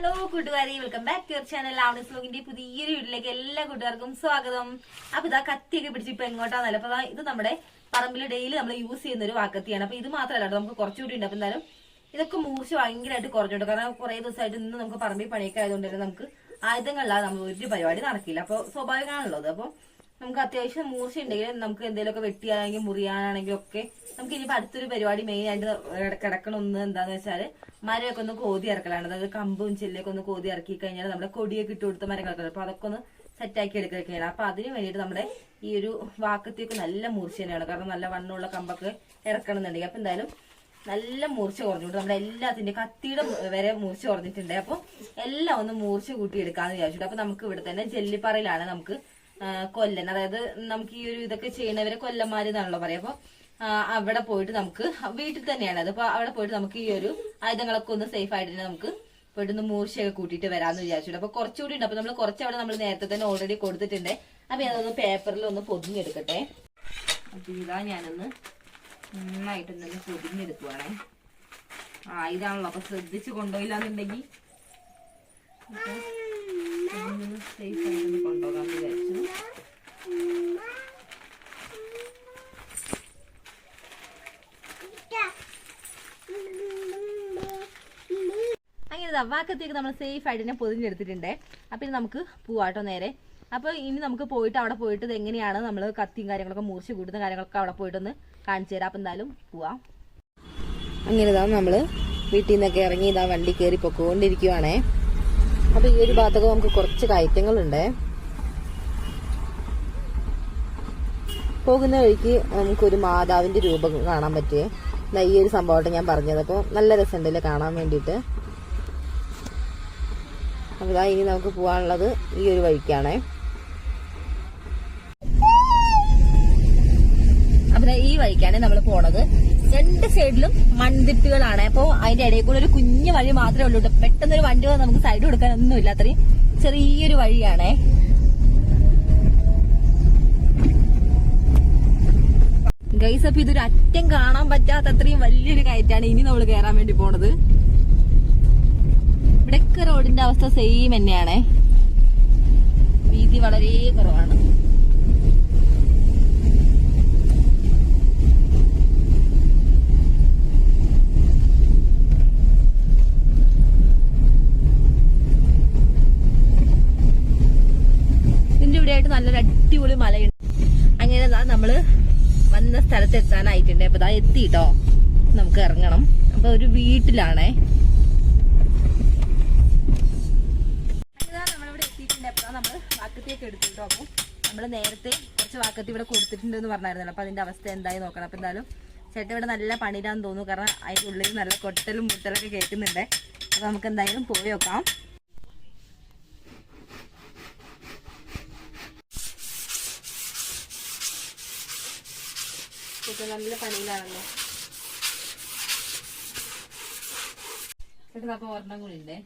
Hello കൂട്ടുകാരി. Welcome back to your channel ആവണസ് വ്ലോഗിന്റെ പുതിയൊരു വീട്ടിലേക്ക് എല്ലാ കൂട്ടുകാർക്കും സ്വാഗതം. അപ്പൊ ഇതാ കത്തിയൊക്കെ പിടിച്ച് ഇപ്പൊ എങ്ങോട്ടാന്നല്ല. അപ്പൊ ഇത് നമ്മുടെ പറമ്പിൽ ഡെയിലി നമ്മൾ യൂസ് ചെയ്യുന്ന ഒരു വാക്കത്തിയാണ്. അപ്പൊ ഇത് മാത്രമല്ല നമുക്ക് കുറച്ചുകൂടി ഉണ്ട്. അപ്പൊ എന്തായാലും ഇതൊക്കെ മൂർച്ച ഭയങ്കരമായിട്ട് കുറഞ്ഞിട്ടുണ്ട്. കാരണം കുറെ ദിവസമായിട്ട് ഇന്ന് നമുക്ക് പറമ്പിൽ പണിയൊക്കെ ആയതുകൊണ്ട് തന്നെ നമുക്ക് ആയുധങ്ങളില്ലാതെ നമ്മൾ ഒരു പരിപാടി നടക്കില്ല. അപ്പൊ സ്വാഭാവികമാണല്ലോ അത് അപ്പൊ നമുക്ക് അത്യാവശ്യം മൂർച്ച ഉണ്ടെങ്കിൽ നമുക്ക് എന്തെങ്കിലുമൊക്കെ വെട്ടിയാണെങ്കിൽ മുറിയാനാണെങ്കിൽ ഒക്കെ നമുക്ക് ഇനിയിപ്പോ അടുത്തൊരു പരിപാടി മെയിൻ ആയിട്ട് കിടക്കണ ഒന്ന് എന്താന്ന് വെച്ചാൽ മരമൊക്കെ ഒന്ന് കോതി ഇറക്കലാണ്. അതായത് കമ്പും ചെല്ലൊക്കെ ഒന്ന് കോതി ഇറക്കി കഴിഞ്ഞാൽ നമ്മുടെ കൊടിയൊക്കെ ഇട്ട് കൊടുത്ത കിടക്കുന്നത് അപ്പൊ അതൊക്കെ ഒന്ന് സെറ്റാക്കി എടുക്കുകയൊക്കെയാണ്. അപ്പോൾ അതിന് വേണ്ടിയിട്ട് നമ്മുടെ ഈ ഒരു വാക്കത്തിയൊക്കെ നല്ല മൂർച്ച തന്നെയാണ്. കാരണം നല്ല വണ്ണമുള്ള കമ്പൊക്കെ ഇറക്കണമെന്നുണ്ടെങ്കിൽ. അപ്പോൾ എന്തായാലും നല്ല മൂർച്ച കുറഞ്ഞിട്ട് നമ്മുടെ എല്ലാത്തിന്റെ കത്തിയുടെ വരെ മൂർച്ച കുറഞ്ഞിട്ടുണ്ട്. അപ്പോൾ എല്ലാം ഒന്ന് മൂർച്ച കൂട്ടി എടുക്കാന്ന് വിചാരിച്ചിട്ട് അപ്പോൾ നമുക്ക് ഇവിടെ തന്നെ ജെല്ലിപ്പാറയിലാണ് നമുക്ക് കൊല്ലൻ അതായത് നമുക്ക് ഈ ഒരു ഇതൊക്കെ ചെയ്യണവരെ കൊല്ലന്മാർ എന്നാണല്ലോ പറയാം അപ്പൊ അവിടെ പോയിട്ട് നമുക്ക് വീട്ടിൽ തന്നെയാണ്. അത് അപ്പൊ അവിടെ പോയിട്ട് നമുക്ക് ഈ ഒരു ആയുധങ്ങളൊക്കെ ഒന്ന് സേഫ് ആയിട്ട് തന്നെ നമുക്ക് പോയിട്ട് ഒന്ന് മൂർച്ചയൊക്കെ കൂട്ടിയിട്ട് വരാമെന്ന് വിചാരിച്ചു അപ്പൊ കുറച്ചുകൂടി ഉണ്ട്. അപ്പൊ നമ്മൾ കുറച്ച് അവിടെ നമ്മൾ നേരത്തെ തന്നെ ഓൾറെഡി കൊടുത്തിട്ടുണ്ട്. അപ്പൊ അതൊന്ന് പേപ്പറിൽ ഒന്ന് പൊതിഞ്ഞെടുക്കട്ടെ. അപ്പൊ ഇതാ ഞാനൊന്ന് നന്നായിട്ടൊന്നൊന്ന് പൊതിഞ്ഞെടുക്കുവാണേ. ആ ഇതാണല്ലോ. അപ്പൊ ശ്രദ്ധിച്ച് കൊണ്ടുപോയില്ലാന്നുണ്ടെങ്കിൽ സേഫ് ആയിട്ടൊന്ന് കൊണ്ടുപോകാൻ വിചാരിച്ചു. അങ്ങനെ വാക്കത്തേക്ക് നമ്മൾ സേഫ് ആയിട്ട് തന്നെ പൊതിഞ്ഞെടുത്തിട്ടുണ്ട്. അപ്പൊ ഇനി നമുക്ക് പോവാട്ടോ നേരെ. അപ്പൊ ഇനി നമുക്ക് പോയിട്ട് അവിടെ പോയിട്ട് ഇത് എങ്ങനെയാണ് നമ്മൾ കത്തിയും കാര്യങ്ങളൊക്കെ മൂർച്ച കൂടുന്ന കാര്യങ്ങളൊക്കെ അവിടെ പോയിട്ടൊന്ന് കാണിച്ചു തരാം. അപ്പൊ എന്തായാലും പോവാം. അങ്ങനെ ഇതാ നമ്മൾ വീട്ടിൽ നിന്നൊക്കെ ഇറങ്ങി ഇതാ വണ്ടി കയറി പൊക്കോണ്ടിരിക്കുവാണേ. അപ്പൊ ഈ ഒരു ഭാഗത്തൊക്കെ നമുക്ക് കുറച്ച് കയറ്റങ്ങളുണ്ട്. പോകുന്ന വഴിക്ക് നമുക്കൊരു മാതാവിന്റെ രൂപം കാണാൻ പറ്റിയേ. ഈ ഒരു സംഭവമായിട്ട് ഞാൻ പറഞ്ഞത്. അപ്പോൾ നല്ല രസമുണ്ടല്ലേ കാണാൻ വേണ്ടിയിട്ട്. അപ്പോൾ ഇതാ ഇനി നമുക്ക് പോകാനുള്ളത് ഈ ഒരു വഴിക്കാണേ. അപ്പൊ ഈ വഴിക്കാണ് നമ്മൾ പോണത്. രണ്ട് സൈഡിലും മൺതിട്ടുകളാണ് അപ്പോൾ അതിന്റെ ഇടയിൽ കൂടെ ഒരു കുഞ്ഞു വഴി മാത്രമേ ഉള്ളൂ ട്ടോ. പെട്ടെന്ന് ഒരു വണ്ടി വന്ന് നമുക്ക് സൈഡ് കൊടുക്കാൻ ഒന്നുമില്ല അത്രയും ചെറിയൊരു വഴിയാണേ. ഗൈസ് അപ്പൊ ഇതൊരു അറ്റം കാണാൻ പറ്റാത്ത അത്രയും വലിയൊരു കയറ്റാണ് ഇനി നമ്മൾ കയറാൻ വേണ്ടി പോണത്. ഇവിടെയൊക്കെ റോഡിന്റെ അവസ്ഥ സെയിം തന്നെയാണേ. വീതി വളരെ കുറവാണ്. ഇവിടെയായിട്ട് നല്ലൊരു അടിപൊളി മലയുണ്ട്. അങ്ങനെ നമ്മൾ വന്ന സ്ഥലത്ത് എത്താനായിട്ടുണ്ട് അപ്പൊ ഇതാ എത്തിട്ടോ. നമുക്ക് ഇറങ്ങണം. അപ്പൊ ഒരു വീട്ടിലാണേ. നമ്മളിവിടെ എത്തിയിട്ടുണ്ട്. അപ്പൊ നമ്മൾ വാക്കത്തിയൊക്കെ എടുത്തിട്ടോ. അപ്പൊ നമ്മൾ നേരത്തെ കുറച്ച് വാക്കത്തി ഇവിടെ കൊടുത്തിട്ടുണ്ട് എന്ന് പറഞ്ഞായിരുന്നല്ലോ. അപ്പൊ അതിന്റെ അവസ്ഥ എന്തായി നോക്കണം. അപ്പൊ എന്തായാലും ചേട്ടൻ ഇവിടെ നല്ല പണിയിലാന്ന് തോന്നുന്നു. കാരണം അതിന്റെ ഉള്ളിൽ നല്ല കൊട്ടലും മുട്ടലൊക്കെ കേൾക്കുന്നുണ്ട്. അപ്പൊ നമുക്ക് എന്തായാലും പോയി നോക്കാം. ചേട്ടൻ നല്ല പണിയിലാണല്ലോ. ചേട്ടൻ ഒരെണ്ണം കൂടി ഉണ്ടേ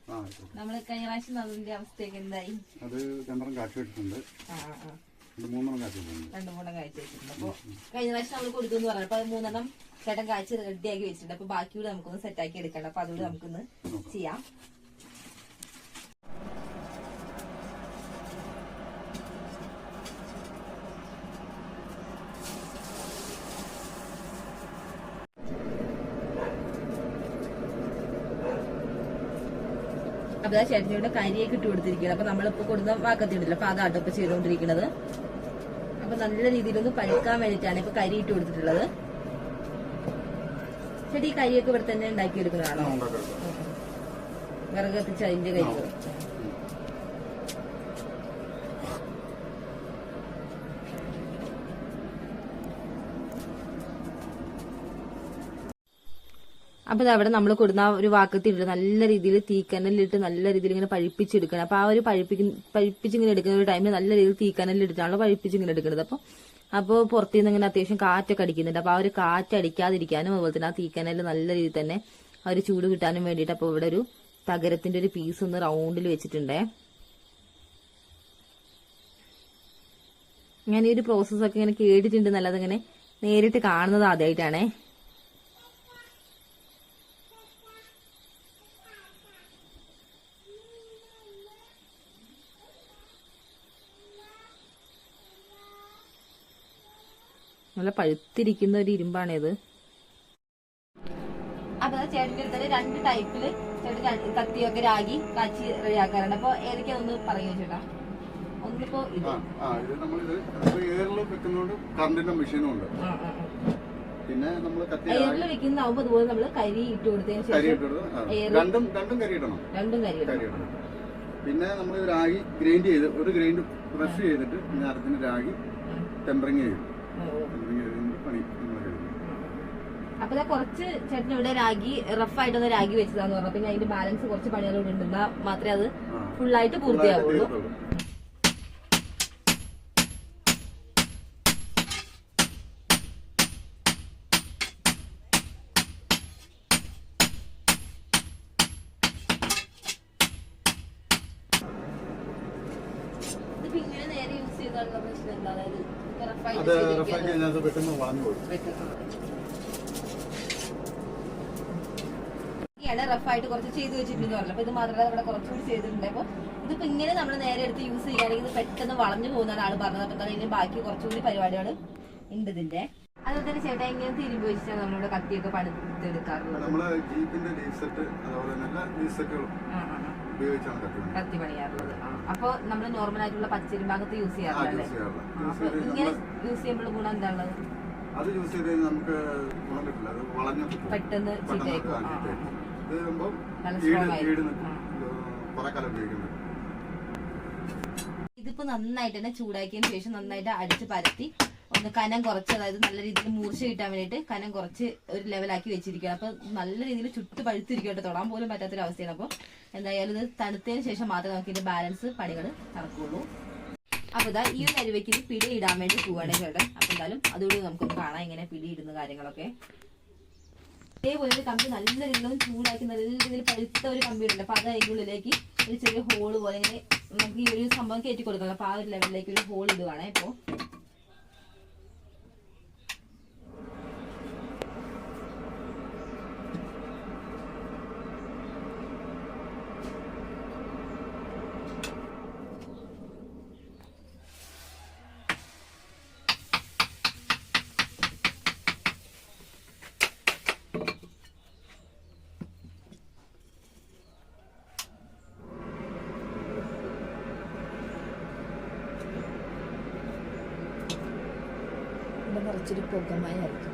നമ്മൾ കഴിഞ്ഞ പ്രാവശ്യം അതിന്റെ അവസ്ഥയൊക്കെ എന്തായി? അത് രണ്ടെണ്ണം വെച്ചിട്ടുണ്ട്. ആ ആ, ആ. രണ്ട് മൂന്നെണ്ണം വെച്ചിട്ടുണ്ട്. രണ്ടും കൂടെ കാഴ്ച വെച്ചിട്ടുണ്ട്. അപ്പൊ കഴിഞ്ഞ പ്രാവശ്യം നമ്മൾ കൊടുക്കുമെന്ന് പറഞ്ഞു. അപ്പൊ അത് മൂന്നെണ്ണം ചേട്ടൻ കാഴ്ച റെഡിയാക്കി വെച്ചിട്ടുണ്ട്. അപ്പൊ ബാക്കിയോട് നമുക്കൊന്ന് സെറ്റ് ആക്കി എടുക്കണം. അപ്പൊ അതുകൂടെ നമുക്കൊന്ന് ചെയ്യാം. ആ ചേട്ടനോട് കരിയൊക്കെ ഇട്ട് കൊടുത്തിരിക്കുന്നത് അപ്പൊ നമ്മളിപ്പോ കൊടുത്ത വാക്കത്തിണ്ടല്ലോ അപ്പൊ അതാട്ടോ ഇപ്പൊ ചെയ്തുകൊണ്ടിരിക്കുന്നത്. അപ്പൊ നല്ല രീതിയിലൊന്ന് പഴുക്കാൻ വേണ്ടിയിട്ടാണ് ഇപ്പൊ കരി ഇട്ട് കൊടുത്തിട്ടുള്ളത്. ചേട്ടി ഈ കരിയൊക്കെ ഇവിടെ തന്നെ ഉണ്ടാക്കി. എടുക്കുന്നതാണോ വിറക് കത്തിച്ച് അതിന്റെ കരികൾ അപ്പൊ അവിടെ നമ്മൾ കൊടുന്ന ആ ഒരു വാക്കത്തിട്ട് നല്ല രീതിയിൽ തീക്കനലിട്ട് നല്ല രീതിയിൽ ഇങ്ങനെ പഴിപ്പിച്ചെടുക്കണം. അപ്പൊ ആ ഒരു പഴിപ്പിക്കുന്ന പഴിപ്പിച്ചിങ്ങനെ എടുക്കുന്ന ഒരു ടൈമിൽ നല്ല രീതിയിൽ തീക്കനലിട്ടിട്ടാണല്ലോ പഴിപ്പിച്ചിങ്ങനെ എടുക്കുന്നത്. അപ്പൊ അപ്പോൾ പുറത്തു നിന്ന് ഇങ്ങനെ അത്യാവശ്യം കാറ്റൊക്കെ അടിക്കുന്നുണ്ട്. അപ്പൊ ആ ഒരു കാറ്റ് അടിക്കാതിരിക്കാനും അതുപോലെ തന്നെ ആ തീക്കനൽ നല്ല രീതിയിൽ തന്നെ ആ ഒരു ചൂട് കിട്ടാനും വേണ്ടിയിട്ട് അപ്പൊ ഇവിടെ ഒരു തകരത്തിന്റെ ഒരു പീസ് ഒന്ന് റൗണ്ടിൽ വെച്ചിട്ടുണ്ടേ. ഞാൻ ഈ ഒരു പ്രോസസ്സൊക്കെ ഇങ്ങനെ കേട്ടിട്ടുണ്ട്. നല്ലതിങ്ങനെ നേരിട്ട് കാണുന്നത് ആദ്യമായിട്ടാണേ നല്ല പഴുത്തിരിക്കുന്ന ഒരു ഇരുമ്പാണേത് അപ്പൊ ചേട്ടന്റെ അടുത്ത് രണ്ട് ടൈപ്പിൽ ചേട്ടൻ കത്തിയൊക്കെ രാഗി കാച്ചി റെഡിയാക്കാറുണ്ട് അപ്പൊ ഏതൊക്കെയാ ഒന്ന് പറയൂ ചേട്ടാ? ഒന്നിപ്പോ ഇത്. ആ ഇത് നമ്മളിത് എയറിൽ വെക്കുന്നതുകൊണ്ട് കറണ്ടിന്റെ മെഷീനും ഉണ്ട്. പിന്നെ നമ്മൾ കത്തി എയറിൽ വെക്കുന്നതാവുമ്പോ അതുപോലെ നമ്മൾ കരി ഇട്ട് കൊടുത്തതിന് കരി ശേഷം എയറ് രണ്ടും രണ്ടും കരി ഇടണം. രണ്ടും കരി ഇടണം. കരി ഇടണം. പിന്നെ നമ്മൾ രാഗി ഗ്രൈൻഡ് ചെയ്ത് ഒരു ഗ്രൈൻഡ് പ്രസ് ചെയ്തിട്ട് പിന്നെ അടുത്തിന് രാഗി ടെമ്പറിങ് ചെയ്യും. അപ്പൊ ഞാൻ കുറച്ച് ചേട്ടൻ ഇവിടെ രാഗി റഫായിട്ടൊന്ന് രാഗി വെച്ചതാന്ന് പറഞ്ഞു. പിന്നെ അതിന്റെ ബാലൻസ് കുറച്ച് പണികളോട് ഉണ്ട്. എന്നാ മാത്രമേ അത് ഫുള്ളായിട്ട് പൂർത്തിയാവുള്ളൂ. പിന്നീട് നേരെ യൂസ് ചെയ്താലുള്ള പ്രശ്നം എന്താ? അതായത് അത് ആയിട്ട് റഫാക്കി കഴിഞ്ഞാൽ അത് പെട്ടെന്ന് വളഞ്ഞു പോകും റഫായിട്ട് കുറച്ച് ചെയ്ത് വെച്ചിട്ടുണ്ട് പറഞ്ഞു. അപ്പൊ ഇത് മാത്രമല്ല ഇവിടെ കുറച്ചുകൂടി ചെയ്തിട്ടുണ്ട്. അപ്പൊ ഇതിപ്പോ ഇങ്ങനെ നമ്മൾ നേരെ എടുത്ത് യൂസ് ചെയ്യുകയാണെങ്കിൽ ഇത് പെട്ടെന്ന് വളഞ്ഞു പോകുന്നതാണ് ആൾ പറഞ്ഞത്. അപ്പൊ തന്നെ ബാക്കി കുറച്ചുകൂടി പരിപാടികൾ ഉണ്ട് ഇതിന്റെ. അതുപോലെ തന്നെ ചേട്ടാ ഇങ്ങനെ തിരുമ്പ് വെച്ചിട്ടാണ് നമ്മളിവിടെ കത്തിയൊക്കെ പണിതെടുക്കാറുള്ളത്? നമ്മൾ ജീപ്പിന്റെ ലീഫ് സെറ്റ് അതുപോലെ തന്നെ എല്ലാ ലീഫ് സെറ്റുകളും ആ, ആ, ആ. ഉപയോഗിച്ചാണ് കത്തി പണിയാറുള്ളത് ആ. അപ്പൊ നമ്മൾ നോർമൽ ആയിട്ടുള്ള പച്ചരി ഭാഗത്ത് യൂസ് യൂസ് ഇങ്ങനെ ചെയ്യുമ്പോൾ ഗുണം എന്താണുള്ളത് അത് യൂസ് ചെയ്ത് നമുക്ക് ഗുണം കിട്ടില്ല. അത് വളഞ്ഞു പോകും. പെട്ടെന്ന്. ഇത് ഉപയോഗിക്കുന്നത് ഇതിപ്പോ നന്നായിട്ട് തന്നെ ചൂടാക്കിയതിന് ശേഷം നന്നായിട്ട് അടിച്ച് പരത്തി കനം കുറച്ച് അതായത് നല്ല രീതിയിൽ മൂർച്ച കിട്ടാൻ വേണ്ടിയിട്ട് കനം കുറച്ച് ഒരു ലെവലാക്കി വെച്ചിരിക്കുകയാണ്. അപ്പൊ നല്ല രീതിയിൽ ചുട്ട് പഴുത്തിരിക്കട്ടെ തൊടാൻ പോലും പറ്റാത്തൊരു അവസ്ഥയാണ് അപ്പൊ എന്തായാലും ഇത് തണുത്തതിന് ശേഷം മാത്രമേ നമുക്ക് ഇതിന്റെ ബാലൻസ് പണികൾ നടക്കുള്ളൂ. അപ്പൊ ഇതാ ഈ ഒരു അരുവയ്ക്ക് പിടി ഇടാൻ വേണ്ടി പോവാണ് ചേട്ടൻ. അപ്പൊ എന്തായാലും അതുകൂടി നമുക്കൊന്ന് കാണാം ഇങ്ങനെ പിടി ഇടുന്ന കാര്യങ്ങളൊക്കെ. ഇതേപോലെ കമ്പി നല്ല രീതിയിലും ചൂടാക്കി നല്ല രീതിയിൽ പഴുത്ത ഒരു കമ്പി ഉണ്ട് അപ്പൊ അത് അതിന്റെ ഉള്ളിലേക്ക് ഒരു ചെറിയ ഹോൾ പോലെ ഇങ്ങനെ നമുക്ക് ഈ ഒരു സംഭവം കയറ്റി കൊടുക്കണം അപ്പൊ ആ ഒരു ലെവലിലേക്ക് ഒരു ഹോൾ ഇടുവാണേ. ഇപ്പോ ഇവിടെ കുറച്ചൊരു പുകമയായിരിക്കും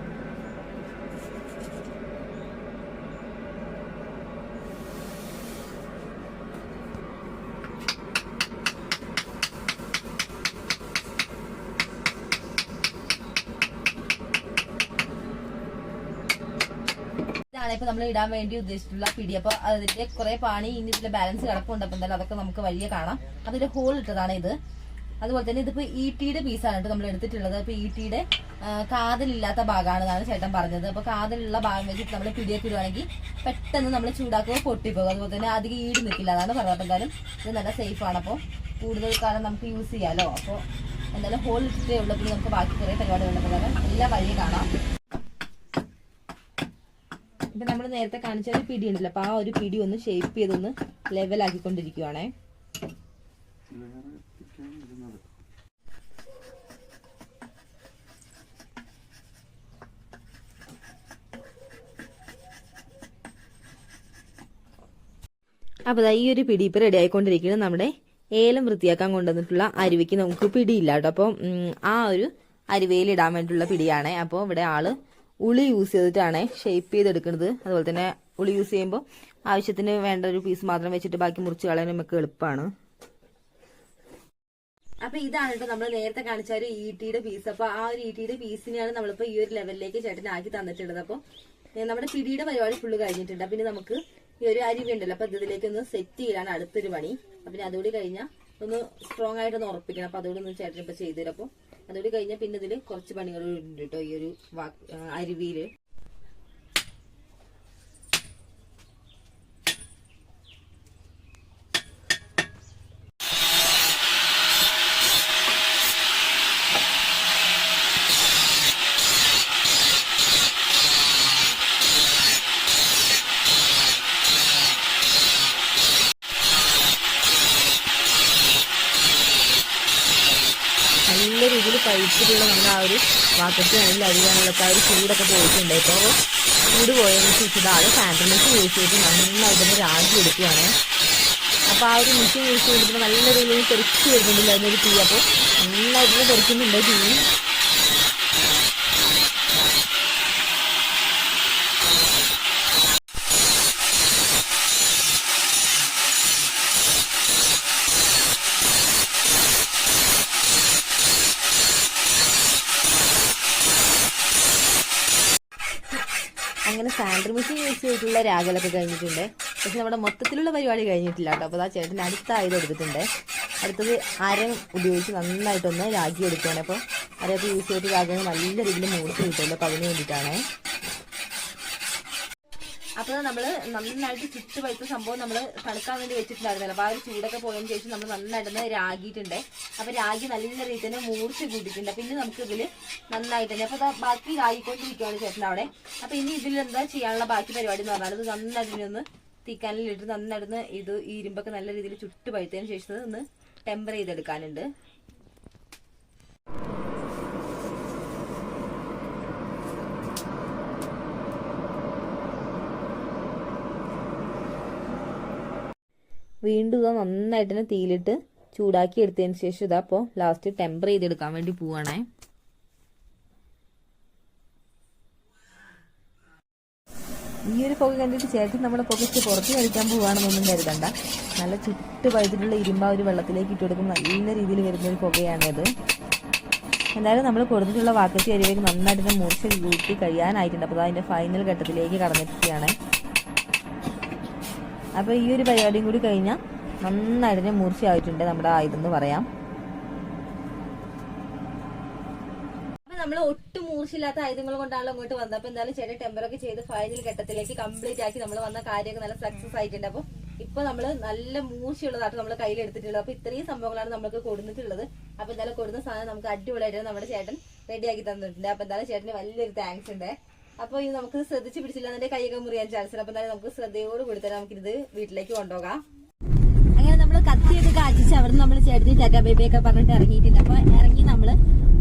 ഇതാണ് ഇപ്പൊ നമ്മൾ ഇടാൻ വേണ്ടി ഉദ്ദേശിച്ചിട്ടുള്ള പിടി. അപ്പൊ അതിന്റെ കുറെ പാണി ഇനി ബാലൻസ് കിടപ്പുണ്ട്. അപ്പൊ എന്തായാലും അതൊക്കെ നമുക്ക് വഴിയെ കാണാം. അതിന്റെ ഹോൾ ഇട്ടതാണ് ഇത്. അതുപോലെ തന്നെ ഇതിപ്പോ ഇ ടിയുടെ പീസാണ് നമ്മൾ എടുത്തിട്ടുള്ളത്. അപ്പൊ ഇ ടിയുടെ കാതലില്ലാത്ത ഭാഗമാണെന്നാണ് ചേട്ടൻ പറഞ്ഞത്. അപ്പൊ കാതലുള്ള ഭാഗം വെച്ചിട്ട് നമ്മൾ പിടിയൊക്കെ ഇടുവാണെങ്കിൽ പെട്ടെന്ന് നമ്മൾ ചൂടാക്കുമ്പോൾ പൊട്ടിപ്പോകും. അതുപോലെ തന്നെ അധികം ഈട് നിൽക്കില്ല. അതാണ് പറഞ്ഞത്. എന്തായാലും ഇത് നല്ല സേഫ് ആണ്. അപ്പോൾ കൂടുതൽ കാലം നമുക്ക് യൂസ് ചെയ്യാമല്ലോ അപ്പോൾ എന്തായാലും ഹോൾ ഇട്ടിട്ടേ ഉള്ളൂ. നമുക്ക് ബാക്കി കുറേ പരിപാടികളുണ്ട്. എല്ലാ വഴിയും കാണാം. ഇപ്പൊ നമ്മൾ നേരത്തെ കാണിച്ച ഒരു പിടി ഉണ്ടല്ലോ. അപ്പൊ ആ ഒരു പിടി ഒന്ന് ഷേപ്പ് ചെയ്തൊന്ന് ലെവൽ അപ്പോൾ ഈ ഒരു പിടി ഇപ്പോൾ റെഡി ആയിക്കൊണ്ടിരിക്കുന്നത് നമ്മുടെ ഏലം വൃത്തിയാക്കാൻ കൊണ്ടുവന്നിട്ടുള്ള അരുവിക്ക് നമുക്ക് പിടിയില്ല കേട്ടോ. അപ്പോൾ ആ ഒരു അരുവയിൽ ഇടാൻ വേണ്ടിയിട്ടുള്ള പിടിയാണ്. അപ്പോൾ ഇവിടെ ആൾ ഉളി യൂസ് ചെയ്തിട്ടാണ് ഷേപ്പ് ചെയ്തെടുക്കുന്നത്. അതുപോലെ തന്നെ ഉളി യൂസ് ചെയ്യുമ്പോൾ ആവശ്യത്തിന് വേണ്ട ഒരു പീസ് മാത്രം വെച്ചിട്ട് ബാക്കി മുറിച്ച് കളയാൻ നമുക്ക് എളുപ്പമാണ് അപ്പൊ ഇതാണ് കേട്ടോ നമ്മൾ നേരത്തെ കാണിച്ച ഒരു ഈട്ടിയുടെ ടിയുടെ പീസ്. അപ്പൊ ആ ഒരു ഈട്ടിയുടെ ടിയുടെ പീസിനെയാണ് നമ്മളിപ്പോ ഈ ഒരു ലെവലിലേക്ക് ചേട്ടൻ ആക്കി തന്നിട്ടുള്ളത്. അപ്പൊ ഏ, നമ്മുടെ പിടിയുടെ പരിപാടി ഫുള്ള് കഴിഞ്ഞിട്ടുണ്ട്. ഇനി നമുക്ക് ഈ ഒരു അരിവി ഉണ്ടല്ലോ അപ്പൊ ഇതിലേക്ക് ഒന്ന് സെറ്റ് ചെയ്യലാണ് അടുത്തൊരു പണി. അപ്പൊ ഇനി അതുകൂടി കഴിഞ്ഞാൽ ഒന്ന് സ്ട്രോങ് ആയിട്ട് ഒന്ന് ഉറപ്പിക്കണം. അപ്പൊ അതുകൂടി ഒന്ന് ചേട്ടൻ ഇപ്പൊ ചെയ്തു തരാം. അപ്പൊ അതുകൂടി കഴിഞ്ഞാൽ പിന്നെ ഇതിൽ കുറച്ച് പണികൾ ഉണ്ട് കേട്ടോ ഈ ഒരു അരുവിയിൽ. നല്ല രീതിയിൽ പഴുത്തിട്ടുള്ള നമ്മുടെ ആ ഒരു വാക്കത്തിൽ ആണെങ്കിൽ അരിയാനുള്ള ആ ഒരു ചൂടൊക്കെ പോയിട്ടുണ്ട്. ഇപ്പോൾ ചൂട് പോയതിന് ശേഷം ഇതാണ് സാൻഡ്രിമിക്സ് യൂസ് ചെയ്ത് നന്നായിട്ടൊന്ന് രാജി എടുക്കുകയാണ്. അപ്പോൾ ആ ഒരു മിഷൻ യൂസ് ചെയ്തിട്ട് നല്ല രീതിയിൽ തെറിച്ച് വരുന്നുണ്ടല്ലോ അതിനൊരു തീ അപ്പോൾ നന്നായിട്ട് തെറിക്കുന്നുണ്ട് തീ മെഷീൻ യൂസ് ചെയ്തിട്ടുള്ള രാഗലൊക്കെ കഴിഞ്ഞിട്ടുണ്ട്. പക്ഷെ നമ്മുടെ മൊത്തത്തിലുള്ള പരിപാടി കഴിഞ്ഞിട്ടില്ല കേട്ടോ. അപ്പോൾ ആ ചേട്ടൻ അടുത്ത ആയുധം എടുത്തിട്ടുണ്ട്. അടുത്തത് അരം ഉപയോഗിച്ച് നന്നായിട്ടൊന്ന് രാഗി എടുക്കുകയാണ്. അപ്പോൾ അരയൊക്കെ യൂസ് ചെയ്തിട്ട് രാഗങ്ങൾ നല്ല രീതിയിൽ മൂർത്തി കിട്ടുമല്ലോ അപ്പോൾ അതിന് വേണ്ടിയിട്ടാണ്. അപ്പോൾ നമ്മൾ നന്നായിട്ട് ചുറ്റ് പഴുത്ത സംഭവം നമ്മൾ തണുക്കാൻ വേണ്ടി വെച്ചിട്ടുണ്ടായിരുന്നല്ലോ. അപ്പോൾ ആ ഒരു ചൂടൊക്കെ പോയതിന് ശേഷം നമ്മൾ നന്നായിട്ടൊന്ന് രാഗിയിട്ടുണ്ട്. അപ്പോൾ രാഗി നല്ല രീതിയിൽ തന്നെ മൂർച്ച കൂട്ടിയിട്ടുണ്ട്. പിന്നെ നമുക്ക് ഇതിൽ നന്നായിട്ട് തന്നെ അപ്പോൾ ബാക്കി രാഗിക്കൊണ്ടിരിക്കുകയാണ് ചേട്ടൻ അവിടെ. അപ്പോൾ ഇനി ഇതിൽ എന്താ ചെയ്യാനുള്ള ബാക്കി പരിപാടി എന്ന് പറഞ്ഞാൽ ഇത് നന്നായിട്ട് ഒന്ന് തീക്കാനിലിട്ട് നന്നായിട്ട് ഇത് ഈ ഇരുമ്പൊക്കെ നല്ല രീതിയിൽ ചുട്ട് പഴുത്തതിന് ശേഷം ഒന്ന് ടെമ്പർ ചെയ്തെടുക്കാനുണ്ട്. വീണ്ടും ഇതാ നന്നായിട്ട് തന്നെ തീയിലിട്ട് ചൂടാക്കി എടുത്തതിന് ശേഷം ഇതാ അപ്പോൾ ലാസ്റ്റ് ടെമ്പർ ചെയ്തെടുക്കാൻ വേണ്ടി പോവാണേ. ഈ ഒരു പുക കണ്ടിട്ട് ചേട്ടൻ നമ്മുടെ പുകച്ച് പുറത്ത് കഴിക്കാൻ പോവുകയാണെന്നൊന്നും കരുതണ്ട. നല്ല ചുട്ട് പഴുത്തിട്ടുള്ള ഇരുമ്പ ഒരു വെള്ളത്തിലേക്ക് ഇട്ട് കൊടുക്കും. നല്ല രീതിയിൽ വരുന്ന ഒരു പുകയാണിത്. എന്തായാലും നമ്മൾ കൊടുത്തിട്ടുള്ള വാക്കത്തി അരിവേക്ക് നന്നായിട്ട് മൂർച്ച കൂട്ടി കഴിയാനായിട്ടുണ്ട്. അപ്പോൾ അതിന്റെ ഫൈനൽ ഘട്ടത്തിലേക്ക് കടന്നിരിക്കുകയാണ്. അപ്പോൾ ഈ ഒരു പരിപാടിയും കൂടി കഴിഞ്ഞാൽ നന്നായിട്ട് മൂർച്ചയായിട്ടുണ്ട് നമ്മുടെ ആയുധം എന്ന് പറയാം. നമ്മൾ ഒട്ടും മൂർച്ചയില്ലാത്ത ആയുധങ്ങൾ കൊണ്ടാണല്ലോ ഇങ്ങോട്ട് വന്നത്. അപ്പൊ എന്തായാലും ചെറിയ ടെമ്പറൊക്കെ ചെയ്ത് ഫൈനൽ ഘട്ടത്തിലേക്ക് കംപ്ലീറ്റ് ആക്കി നമ്മൾ വന്ന കാര്യമൊക്കെ നല്ല സക്സസ് ആയിട്ടുണ്ട്. അപ്പൊ ഇപ്പൊ നമ്മൾ നല്ല മൂർച്ചയുള്ളതായിട്ട് നമ്മൾ കയ്യിൽ എടുത്തിട്ടുള്ളത് അപ്പൊ ഇത്രയും സംഭവങ്ങളാണ് നമുക്ക് കൊടുത്തിട്ടുള്ളത് അപ്പൊ എന്തായാലും കൊടുക്കുന്ന സാധനം നമുക്ക് അടിപൊളിയായിട്ട് നമ്മുടെ ചേട്ടൻ റെഡിയാക്കി തന്നിട്ടുണ്ട്. അപ്പൊ എന്തായാലും ചേട്ടന് വലിയൊരു താങ്ക്സ് ഉണ്ട്. അപ്പൊ ഇത് നമുക്ക് ശ്രദ്ധിച്ച് പിടിച്ചില്ല എന്നെ കൈയൊക്കെ മുറിയാൻ ചാൻസ് അപ്പൊ എന്തായാലും നമുക്ക് ശ്രദ്ധയോട് കൂടി തന്നെ നമുക്കിത് വീട്ടിലേക്ക് കൊണ്ടുപോകാം. അങ്ങനെ നമ്മൾ കത്തിയൊക്കെ കാച്ചിച്ച് അവിടെ നമ്മൾ ചേട്ടത്തി ടാറ്റ ബേബി ഒക്കെ പറഞ്ഞിട്ട് ഇറങ്ങിയിട്ടുണ്ട്. അപ്പൊ ഇറങ്ങി നമ്മൾ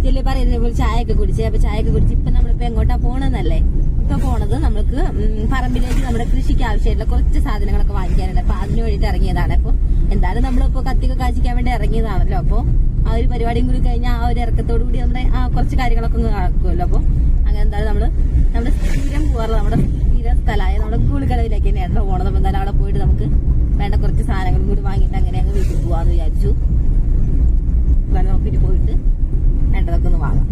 ചെല്ലി പറയുന്നത് പോലെ ചായ ഒക്കെ കുടിച്ച് അപ്പൊ ചായ ഒക്കെ കുടിച്ച് ഇപ്പൊ നമ്മളിപ്പോ എങ്ങോട്ടാ പോണെന്നല്ലേ? ഇപ്പൊ പോണത് നമുക്ക് പറമ്പിലേക്ക് നമ്മുടെ കൃഷിക്ക് ആവശ്യമായിട്ടുള്ള കുറച്ച് സാധനങ്ങളൊക്കെ വാങ്ങിക്കാനുണ്ട്. അപ്പൊ അതിന് വേണ്ടിട്ട് ഇറങ്ങിയതാണ്. അപ്പൊ എന്തായാലും നമ്മളിപ്പോ കത്തിയൊക്കെ കാച്ചിക്കാൻ വേണ്ടി ഇറങ്ങിയതാണല്ലോ. അപ്പൊ ആ ഒരു പരിപാടിയും കൂടി കഴിഞ്ഞാൽ ആ ഒരു ഇറക്കത്തോടു കൂടി നമ്മുടെ കുറച്ച് കാര്യങ്ങളൊക്കെ നടക്കുമല്ലോ. അപ്പൊ അങ്ങനെ എന്തായാലും നമ്മൾ നമ്മുടെ സ്ഥിരം പോകാറുള്ള നമ്മുടെ സ്ഥിരം സ്ഥലമായ നമ്മുടെ കൂളിക്കടവിലേക്ക് തന്നെയായിരുന്നു പോണത്. അപ്പം അവിടെ പോയിട്ട് നമുക്ക് വേണ്ട കുറച്ച് സാധനങ്ങളും കൂടി വാങ്ങിയിട്ട് അങ്ങനെ അങ്ങ് വീട്ടിൽ പോവാന്ന് വിചാരിച്ചു. വേണം നമുക്ക് പോയിട്ട് വേണ്ടതൊക്കെ ഒന്ന് വാങ്ങാം.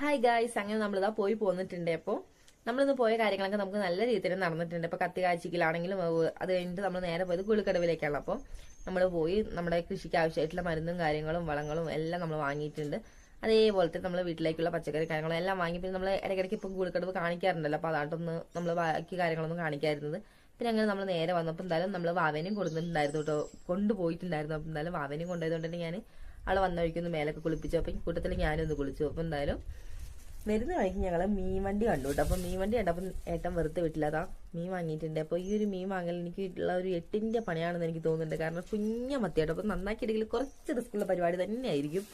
ഹായ് ഗായ്സ് അങ്ങനെ നമ്മളിതാ പോയി പോന്നിട്ടുണ്ട്. അപ്പോൾ നമ്മളിന്ന് പോയ കാര്യങ്ങളൊക്കെ നമുക്ക് നല്ല രീതിയിൽ നടന്നിട്ടുണ്ട്. ഇപ്പൊ കത്തി കാഴ്ചക്കിലാണെങ്കിലും അത് കഴിഞ്ഞിട്ട് നമ്മൾ നേരെ പോയത് കുളിക്കടവിലേക്കാണ് അപ്പോൾ നമ്മൾ പോയി നമ്മുടെ കൃഷിക്ക് ആവശ്യമായിട്ടുള്ള മരുന്നും കാര്യങ്ങളും വളങ്ങളും എല്ലാം നമ്മൾ വാങ്ങിയിട്ടുണ്ട്. അതേപോലത്തെ നമ്മൾ വീട്ടിലേക്കുള്ള പച്ചക്കറി കാര്യങ്ങളും എല്ലാം വാങ്ങി പിന്നെ നമ്മൾ ഇടയ്ക്കിടയ്ക്ക് ഇപ്പം കുളിക്കടവ് കാണിക്കാറുണ്ടല്ലോ അപ്പോൾ അതാട്ടൊന്ന് നമ്മൾ ബാക്കി കാര്യങ്ങളൊന്നും കാണിക്കായിരുന്നത് പിന്നെ അങ്ങനെ നമ്മൾ നേരെ വന്നപ്പോൾ എന്തായാലും നമ്മൾ വാവേനെയും കൊടുത്തിട്ടുണ്ടായിരുന്നു കേട്ടോ കൊണ്ടുപോയിട്ടുണ്ടായിരുന്നു. അപ്പം എന്തായാലും വാവേനെയും കൊണ്ടുപോയതുകൊണ്ട് തന്നെ ഞാൻ ആളെ വന്ന വഴിക്കൊന്ന് മേലൊക്കെ കുളിപ്പിച്ചു. അപ്പം കൂട്ടത്തിൽ ഞാനൊന്ന് കുളിച്ചു. അപ്പം എന്തായാലും വരുന്ന വഴിക്ക് ഞങ്ങൾ മീൻ വണ്ടി കണ്ടു കേട്ടോ. അപ്പം മീൻ വണ്ടി കണ്ടപ്പം ഏട്ടൻ വെറുതെ വിട്ടില്ലാതാ മീൻ വാങ്ങിയിട്ടുണ്ട്. അപ്പോൾ ഈ ഒരു മീൻ വാങ്ങൽ എനിക്ക് ഒരു എട്ടിന്റെ പണിയാണെന്ന് എനിക്ക് തോന്നുന്നുണ്ട്. കാരണം കുഞ്ഞ മത്തിയാട്ടോ. അപ്പോൾ നന്നാക്കിയിട്ടെങ്കിൽ കുറച്ച് റിസ്ക്കുള്ള പരിപാടി തന്നെയായിരിക്കും.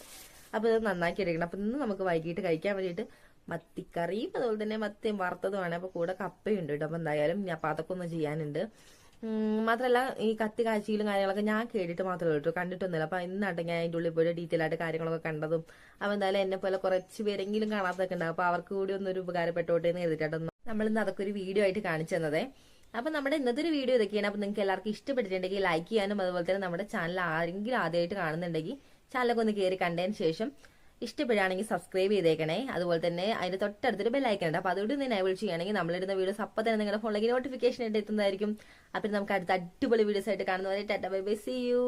അപ്പോൾ ഇത് നന്നാക്കി എടുക്കണം. അപ്പോൾ ഇന്ന് നമുക്ക് വൈകിട്ട് കഴിക്കാൻ വേണ്ടിയിട്ട് മത്തിക്കറിയും അതുപോലെ തന്നെ മത്തിയും വറുത്തതുമാണ് അപ്പോൾ കൂടെ കപ്പയുണ്ട് കേട്ടോ. അപ്പോൾ എന്തായാലും ഞാൻ അപ്പോൾ അതൊക്കെ ഒന്ന് ചെയ്യാനുണ്ട്. മാത്രമല്ല ഈ കത്തി കാഴ്ചയിലും കാര്യങ്ങളൊക്കെ ഞാൻ കേട്ടിട്ട് മാത്രമേ കേട്ടോ. കണ്ടിട്ടൊന്നുമില്ല. അപ്പൊ ഇന്നാട്ടെ ഞാൻ അതിന്റെ ഉള്ളിൽ പോയി ഡീറ്റെയിൽ ആയിട്ട് കാര്യങ്ങളൊക്കെ കണ്ടതും. അപ്പൊ എന്തായാലും എന്നെ പോലെ കുറച്ച് പേരെങ്കിലും കാണാത്തൊക്കെ ഉണ്ടാവും. അപ്പൊ അവർക്ക് കൂടി ഒന്നൊരു ഉപകാരപ്പെട്ടോട്ടെ എന്ന് എഴുതിയിട്ടോ നമ്മൾ ഇന്ന് അതൊക്കെ ഒരു വീഡിയോ ആയിട്ട് കാണിച്ചു തന്നതേ. അപ്പൊ നമ്മുടെ ഇന്നത്തെ ഒരു വീഡിയോ ഇതൊക്കെയാണ്. അപ്പൊ നിങ്ങൾക്ക് എല്ലാവർക്കും ഇഷ്ടപ്പെട്ടിട്ടുണ്ടെങ്കിൽ ലൈക്ക് ചെയ്യാനും അതുപോലെ തന്നെ നമ്മുടെ ചാനൽ ആരെങ്കിലും ആദ്യമായിട്ട് കാണുന്നുണ്ടെങ്കിൽ ചാനലൊക്കെ ഒന്ന് കയറി കണ്ടതിന് ശേഷം ഇഷ്ടപ്പെടുകയാണെങ്കിൽ സബ്സ്ക്രൈബ് ചെയ്തേക്കണേ. അതുപോലെ തന്നെ അതിന്റെ തൊട്ടടുത്തൊരു ബെല്ലൈക്കൺ ഉണ്ട്. അപ്പോൾ അതുകൊണ്ട് തന്നെ എനേബിൾ ചെയ്യുകയാണെങ്കിൽ നമ്മളിടുന്ന വീഡിയോസ് അപ്പം തന്നെ നിങ്ങളുടെ ഫോണിലേക്ക് നോട്ടിഫിക്കേഷൻ ആയിട്ട് എത്തുന്നതായിരിക്കും. അപ്പം നമുക്ക് അടുത്ത അടിപൊളി വീഡിയോസ് ആയിട്ട് കാണുന്നവരെ tata bye bye see you